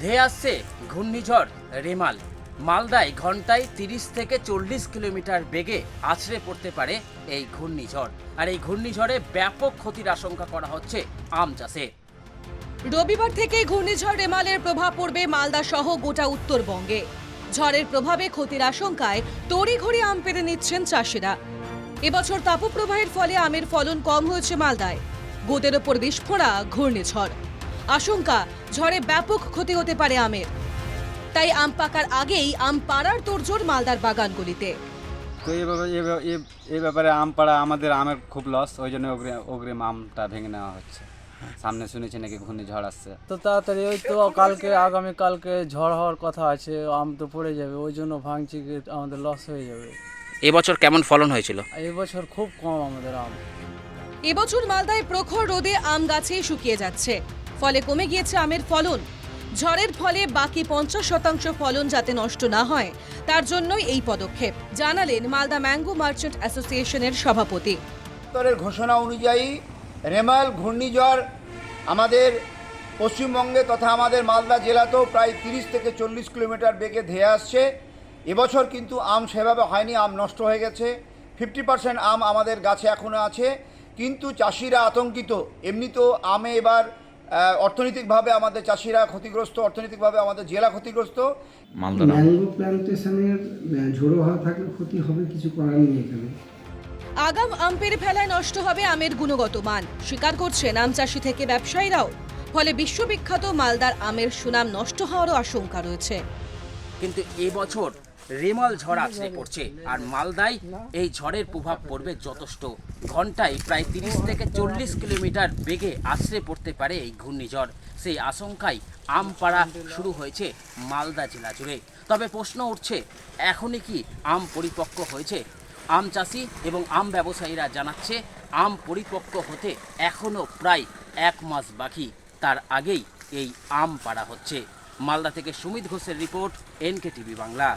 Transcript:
ধেয়ে আসছে ঘূর্ণিঝড় রেমাল। মালদায় ঘন্টায় তিরিশ থেকে চল্লিশ কিলোমিটার বেগে আছড়ে পড়তে পারে এই ঘূর্ণিঝড়। আর এই ঘূর্ণিঝড়ে ব্যাপক ক্ষতির আশঙ্কা করা হচ্ছে আম চাষে। রবিবার থেকে ঘূর্ণিঝড় রেমালের প্রভাব পড়বে মালদা সহ গোটা উত্তরবঙ্গে। ঝড়ের প্রভাবে ক্ষতির আশঙ্কায় তড়িঘড়ি আম পেরে নিচ্ছেন চাষিরা। এবছর তাপপ্রবাহের ফলে আমের ফলন কম হয়েছে মালদায়। গোদের ওপর বিস্ফোরা, ঘূর্ণিঝড়। আশঙ্কা ঝড়ে ব্যাপক ক্ষতি হতে পারে আমের। তাই আম পাকার আগেই আম পাড়ার তোড়জোড় মালদার বাগানগুলিতে। তো এই ব্যাপারে এই ব্যাপারে- আম পাড়া আমাদের আমের খুব লস ওই জন্য অগ্রিম আমটা ভেঙে নেওয়া হচ্ছে। সামনে শুনেছি নাকি ঘূর্ণিঝড় আসছে। তো তাড়াতাড়ি ওই তো কালকে আগামী কালকে ঝড় হওয়ার কথা আছে আম তো পড়ে যাবে ওই জন্য ভাঙছি আমাদের লস হয়ে যাবে। এবছর কেমন ফলন হয়েছিল? এই বছর খুব কম আমাদের আম। এবছর মালদায় প্রখর রোদে আম গাছে শুকিয়ে যাচ্ছে। ফলে কমে গিয়েছে আমের ফলন। ঝড়ের ফলে বাকি পঞ্চাশ শতাংশ ফলন যাতে নষ্ট না হয়, তার জন্যই এই পদক্ষেপ, জানালেন মালদা ম্যাঙ্গো মার্চেন্ট অ্যাসোসিয়েশনের সভাপতি। দপ্তরের ঘোষণা অনুযায়ী, রেমাল, ঘূর্ণিঝড় আমাদের পশ্চিমবঙ্গে তথা আমাদের মালদা জেলাতেও প্রায় তিরিশ থেকে চল্লিশ কিলোমিটার বেগে ধেয়ে আসছে। এবছর কিন্তু আম সেভাবে হয়নি, আম নষ্ট হয়ে গেছে। ফিফটি পার্সেন্ট আম আমাদের গাছে এখনও আছে। কিন্তু চাষিরা আতঙ্কিত, এমনিতেও আমে এবার অর্থনৈতিকভাবে আমাদের চাষিরা ক্ষতিগ্রস্ত অর্থনৈতিকভাবে আমাদের জেলা ক্ষতিগ্রস্ত। ম্যাঙ্গো প্ল্যান্টেশনের ঝোড়ো হওয়া থাকলে ক্ষতি হবে কিছু করার নেই এখানে। আগাম আম পেরে ফেলায় নষ্ট হবে আমের গুণগত মান। স্বীকার করছেন আম চাষি থেকে ব্যবসায়ীরাও। ফলে বিশ্ববিখ্যাত মালদার আমের সুনাম নষ্ট হওয়ারও আশঙ্কা রয়েছে। কিন্তু এবছর রেমাল ঝড় আছড়ে পড়ছে আর মালদায় এই ঝড়ের প্রভাব পড়বে যথেষ্ট। ঘন্টায় প্রায় তিরিশ থেকে চল্লিশ কিলোমিটার বেগে আছড়ে পড়তে পারে এই ঘূর্ণিঝড়। সেই আশঙ্কায় আম পাড়া শুরু হয়েছে মালদা জেলা জুড়ে। তবে প্রশ্ন উঠছে, এখনই কি আম পরিপক্ক হয়েছে? আম চাষি এবং আম ব্যবসায়ীরা জানাচ্ছে, আম পরিপক্ক হতে এখনও প্রায় এক মাস বাকি। তার আগেই এই আম পাড়া হচ্ছে। মালদা থেকে সুমিত ঘোষের রিপোর্ট এনকে টিভি বাংলা।